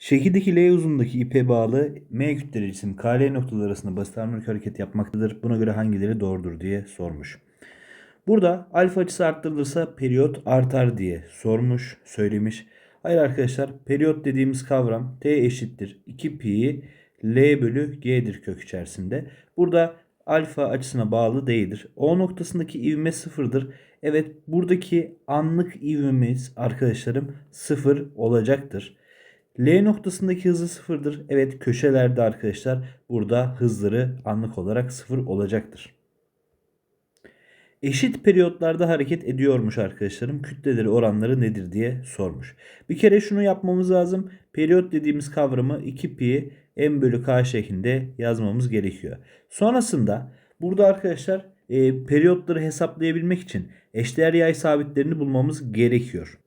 Şekildeki L uzunluğundaki ipe bağlı M kütleleri cisim KL noktaları arasında basit harmonik hareket yapmaktadır. Buna göre hangileri doğrudur diye sormuş. Burada alfa açısı arttırılırsa periyot artar diye sormuş, söylemiş. Hayır arkadaşlar periyot dediğimiz kavram T eşittir 2 pi L bölü G'dir kök içerisinde. Burada alfa açısına bağlı değildir. O noktasındaki ivme sıfırdır. Evet buradaki anlık ivmemiz arkadaşlarım sıfır olacaktır. L noktasındaki hızı sıfırdır. Evet köşelerde arkadaşlar burada hızları anlık olarak sıfır olacaktır. Eşit periyotlarda hareket ediyormuş arkadaşlarım. Kütleleri oranları nedir diye sormuş. Bir kere şunu yapmamız lazım. Periyot dediğimiz kavramı 2 pi m bölü k şeklinde yazmamız gerekiyor. Sonrasında burada arkadaşlar e, periyotları hesaplayabilmek için eşdeğer yay sabitlerini bulmamız gerekiyor.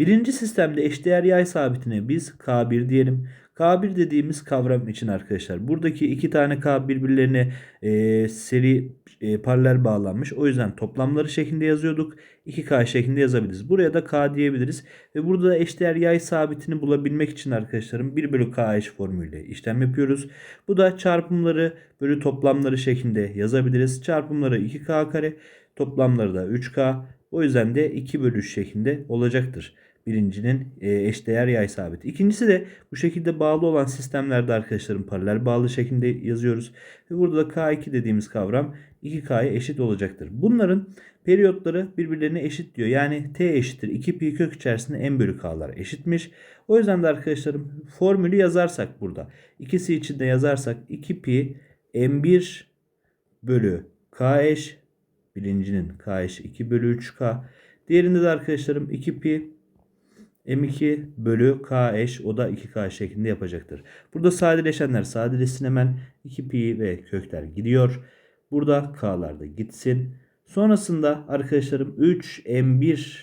Birinci sistemde eşdeğer yay sabitine biz K1 diyelim. K1 dediğimiz kavram için arkadaşlar buradaki iki tane K birbirlerine e, seri e, paralel bağlanmış. O yüzden toplamları şeklinde yazıyorduk. 2K şeklinde yazabiliriz. Buraya da K diyebiliriz. Ve burada da eşdeğer yay sabitini bulabilmek için arkadaşlarım 1 bölü K eş formülüyle işlem yapıyoruz. Bu da çarpımları bölü toplamları şeklinde yazabiliriz. Çarpımları 2K kare toplamları da 3K. O yüzden de 2 bölü 3 şeklinde olacaktır. Birincinin e, eşdeğer yay sabiti. İkincisi de bu şekilde bağlı olan sistemlerde arkadaşlarım paralel bağlı şeklinde yazıyoruz. Ve burada da K2 dediğimiz kavram 2K'ya eşit olacaktır. Bunların periyotları birbirlerine eşit diyor. Yani T eşittir 2 pi kök içerisinde m bölü K'lar eşitmiş. O yüzden de arkadaşlarım formülü yazarsak burada. İkisi için de yazarsak 2 pi m1 bölü K eş birincinin K eş 2 bölü 3K. Diğerinde de arkadaşlarım 2 pi M2 bölü K eş o da 2K şeklinde yapacaktır. Burada sadeleşenler sadeleşsin hemen 2 pi ve kökler gidiyor. Burada K'lar da gitsin. Sonrasında arkadaşlarım 3 M1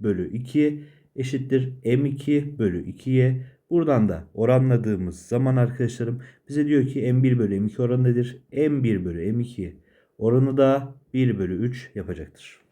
bölü 2 eşittir M2 bölü 2'ye. Buradan da oranladığımız zaman arkadaşlarım bize diyor ki M1 bölü M2 oranı nedir? M1 bölü M2 oranı da 1 bölü 3 yapacaktır.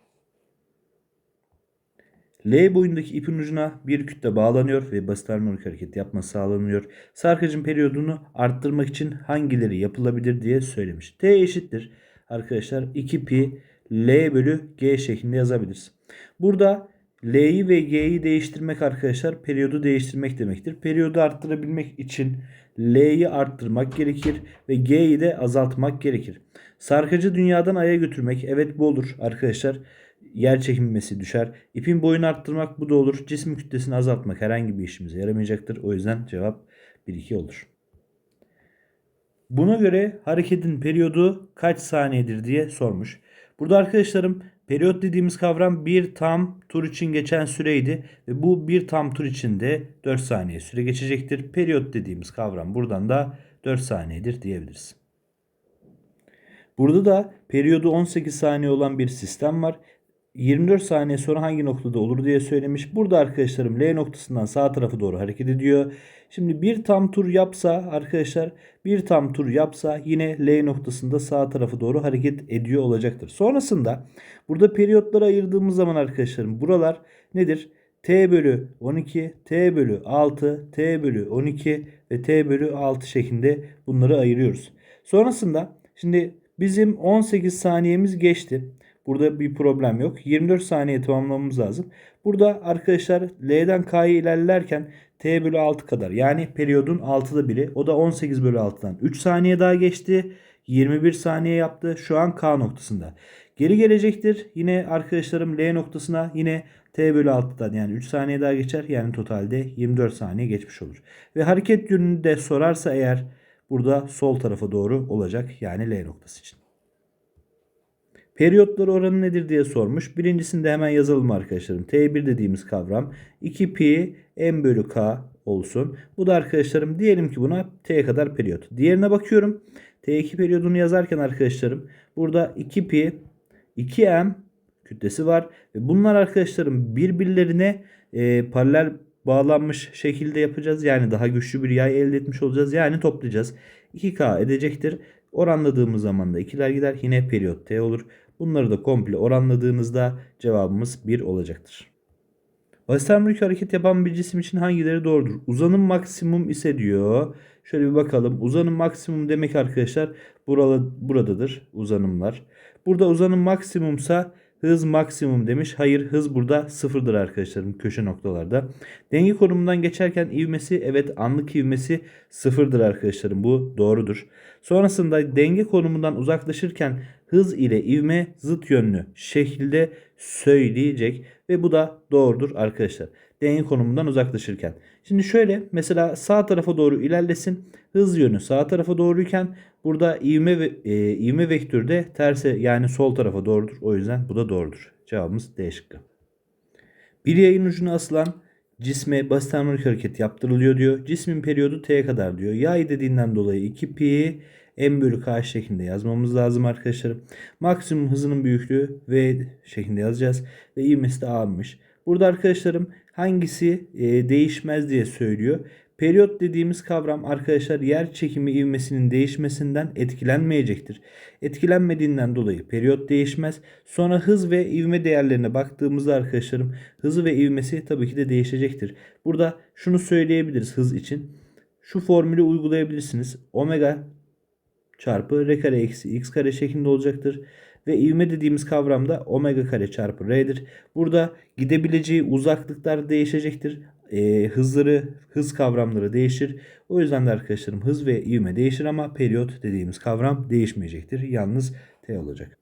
L boyundaki ipin ucuna bir kütle bağlanıyor ve basit harmonik hareket yapması sağlanıyor. Sarkacın periyodunu arttırmak için hangileri yapılabilir diye söylemiş. T eşittir arkadaşlar 2 pi L bölü G şeklinde yazabiliriz. Burada L'yi ve G'yi değiştirmek arkadaşlar periyodu değiştirmek demektir. Periyodu arttırabilmek için L'yi arttırmak gerekir ve G'yi de azaltmak gerekir. Sarkacı dünyadan aya götürmek evet bu olur arkadaşlar yer çekilmesi düşer. İpin boyunu arttırmak bu da olur. Cisim kütlesini azaltmak herhangi bir işimize yaramayacaktır. O yüzden cevap 1-2 olur. Buna göre hareketin periyodu kaç saniyedir diye sormuş. Burada arkadaşlarım periyot dediğimiz kavram bir tam tur için geçen süreydi. Ve bu bir tam tur için de 4 saniye süre geçecektir. Periyot dediğimiz kavram buradan da 4 saniyedir diyebiliriz. Burada da periyodu 18 saniye olan bir sistem var 24 saniye sonra hangi noktada olur diye söylemiş. Burada arkadaşlarım L noktasından sağ tarafa doğru hareket ediyor. Şimdi bir tam tur yapsa arkadaşlar bir tam tur yapsa yine L noktasında sağ tarafa doğru hareket ediyor olacaktır. Sonrasında burada periyotlara ayırdığımız zaman arkadaşlarım buralar nedir? T bölü 12, T bölü 6, T bölü 12 ve T bölü 6 şeklinde bunları ayırıyoruz. Sonrasında şimdi bizim 18 saniyemiz geçti. Burada bir problem yok. 24 saniye tamamlamamız lazım. Burada arkadaşlar L'den K'ya ilerlerken T bölü 6 kadar yani periyodun 6'da biri. O da 18 bölü 6'dan 3 saniye daha geçti. 21 saniye yaptı. Şu an K noktasında. Geri gelecektir. Yine arkadaşlarım L noktasına yine T bölü 6'dan yani 3 saniye daha geçer. Yani totalde 24 saniye geçmiş olur. Ve hareket yönünü de sorarsa eğer burada sol tarafa doğru olacak. Yani L noktası için. Periyotları oranı nedir diye sormuş. Birincisinde hemen yazalım arkadaşlarım. T1 dediğimiz kavram 2 pi m bölü k olsun. Bu da arkadaşlarım diyelim ki buna t kadar periyot. Diğerine bakıyorum. T2 periyodunu yazarken arkadaşlarım burada 2 pi 2m kütlesi var. Ve bunlar arkadaşlarım birbirlerine e, paralel bağlanmış şekilde yapacağız. Yani daha güçlü bir yay elde etmiş olacağız. Yani toplayacağız. 2K edecektir. Oranladığımız zaman da ikiler gider. Yine periyot T olur. Bunları da komple oranladığınızda cevabımız 1 olacaktır. Harmonik hareket yapan bir cisim için hangileri doğrudur? Uzanım maksimum ise diyor. Şöyle bir bakalım. Uzanım maksimum demek arkadaşlar burada, buradadır uzanımlar. Burada uzanım maksimumsa hız maksimum demiş. Hayır hız burada sıfırdır arkadaşlarım köşe noktalarda. Denge konumundan geçerken ivmesi evet anlık ivmesi sıfırdır arkadaşlarım. Bu doğrudur. Sonrasında denge konumundan uzaklaşırken hız ile ivme zıt yönlü şekilde söyleyecek ve bu da doğrudur arkadaşlar. Denge konumundan uzaklaşırken. Şimdi şöyle mesela sağ tarafa doğru ilerlesin. Hız yönü sağ tarafa doğruyken burada ivme ve e, ivme vektörü de terse yani sol tarafa doğrudur. O yüzden bu da doğrudur. Cevabımız D şıkkı. Bir yayın ucuna asılan cisme basit harmonik hareket yaptırılıyor diyor. Cismin periyodu T'ye kadar diyor. Yay dediğinden dolayı 2 pi m bölü k şeklinde yazmamız lazım arkadaşlarım. Maksimum hızının büyüklüğü v şeklinde yazacağız. Ve ivmesi de a'mış. Burada arkadaşlarım hangisi e, değişmez diye söylüyor. Periyot dediğimiz kavram arkadaşlar yer çekimi ivmesinin değişmesinden etkilenmeyecektir. Etkilenmediğinden dolayı periyot değişmez. Sonra hız ve ivme değerlerine baktığımızda arkadaşlarım hızı ve ivmesi tabii ki de değişecektir. Burada şunu söyleyebiliriz hız için. Şu formülü uygulayabilirsiniz. Omega çarpı r kare eksi x kare şeklinde olacaktır. Ve ivme dediğimiz kavram da omega kare çarpı r'dir. Burada gidebileceği uzaklıklar değişecektir. E, hızları, hız kavramları değişir. O yüzden de arkadaşlarım hız ve ivme değişir ama periyot dediğimiz kavram değişmeyecektir. Yalnız t olacak.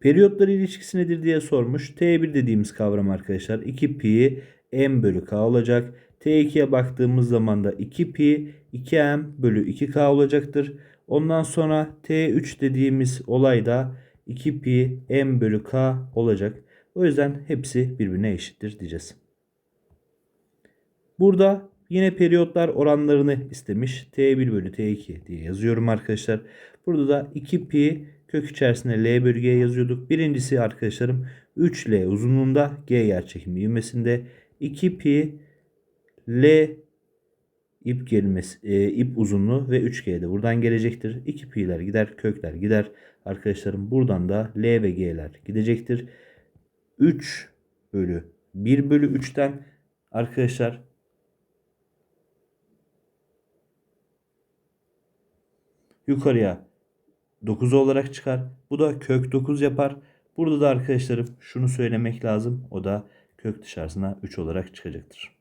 Periyotlar ilişkisi nedir diye sormuş. T1 dediğimiz kavram arkadaşlar 2 pi m bölü k olacak. T2'ye baktığımız zaman da 2 pi 2m bölü 2k olacaktır. Ondan sonra T3 dediğimiz olay da 2 pi m bölü k olacak. O yüzden hepsi birbirine eşittir diyeceğiz. Burada yine periyotlar oranlarını istemiş. T1 bölü T2 diye yazıyorum arkadaşlar. Burada da 2 pi kök içerisinde L G yazıyorduk. Birincisi arkadaşlarım 3L uzunluğunda G yerçekimi ivmesinde 2 pi L ip gelmesi, e, ip uzunluğu ve 3G de buradan gelecektir. 2 pi'ler gider, kökler gider. Arkadaşlarım buradan da L ve G'ler gidecektir. 3 bölü 1 bölü 3'ten arkadaşlar yukarıya 9 olarak çıkar. Bu da kök 9 yapar. Burada da arkadaşlarım şunu söylemek lazım. O da kök dışarısına 3 olarak çıkacaktır.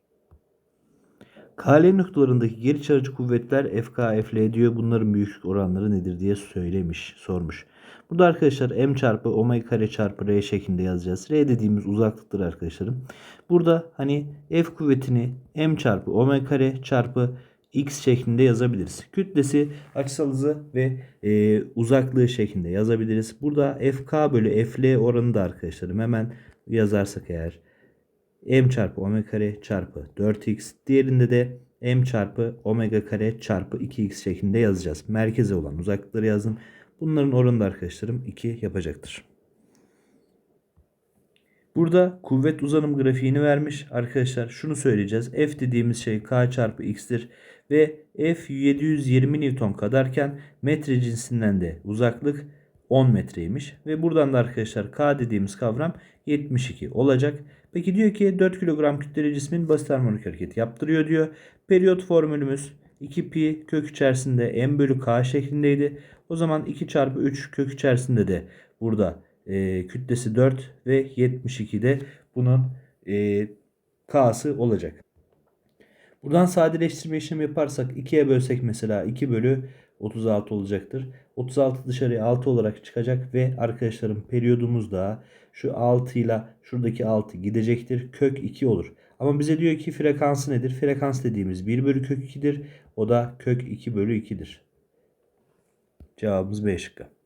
KL noktalarındaki geri çarjı kuvvetler FK, FL diyor. Bunların büyüklük oranları nedir diye söylemiş, sormuş. Burada arkadaşlar m çarpı omega kare çarpı r şeklinde yazacağız. R dediğimiz uzaklıktır arkadaşlarım. Burada hani F kuvvetini m çarpı omega kare çarpı x şeklinde yazabiliriz. Kütlesi, açısal hızı ve e, uzaklığı şeklinde yazabiliriz. Burada FK bölü FL oranı da arkadaşlarım hemen yazarsak eğer m çarpı omega kare çarpı 4x. Diğerinde de m çarpı omega kare çarpı 2x şeklinde yazacağız. Merkeze olan uzaklıkları yazdım. Bunların oranı da arkadaşlarım 2 yapacaktır. Burada kuvvet uzanım grafiğini vermiş. Arkadaşlar şunu söyleyeceğiz. F dediğimiz şey K çarpı X'tir. Ve F 720 Newton kadarken metre cinsinden de uzaklık 10 metreymiş. Ve buradan da arkadaşlar K dediğimiz kavram 72 olacak. Peki diyor ki 4 kilogram kütleli cismin basit harmonik hareket yaptırıyor diyor. Periyot formülümüz 2 pi kök içerisinde m bölü k şeklindeydi. O zaman 2 çarpı 3 kök içerisinde de burada e, kütlesi 4 ve 72'de bunun e, k'sı olacak. Buradan sadeleştirme işlemi yaparsak 2'ye bölsek mesela 2 bölü 36 olacaktır. 36 dışarıya 6 olarak çıkacak ve arkadaşlarım periyodumuz da şu 6 ile şuradaki 6 gidecektir. Kök 2 olur. Ama bize diyor ki frekansı nedir? Frekans dediğimiz 1 bölü kök 2'dir. O da kök 2 bölü 2'dir. Cevabımız B şıkkı.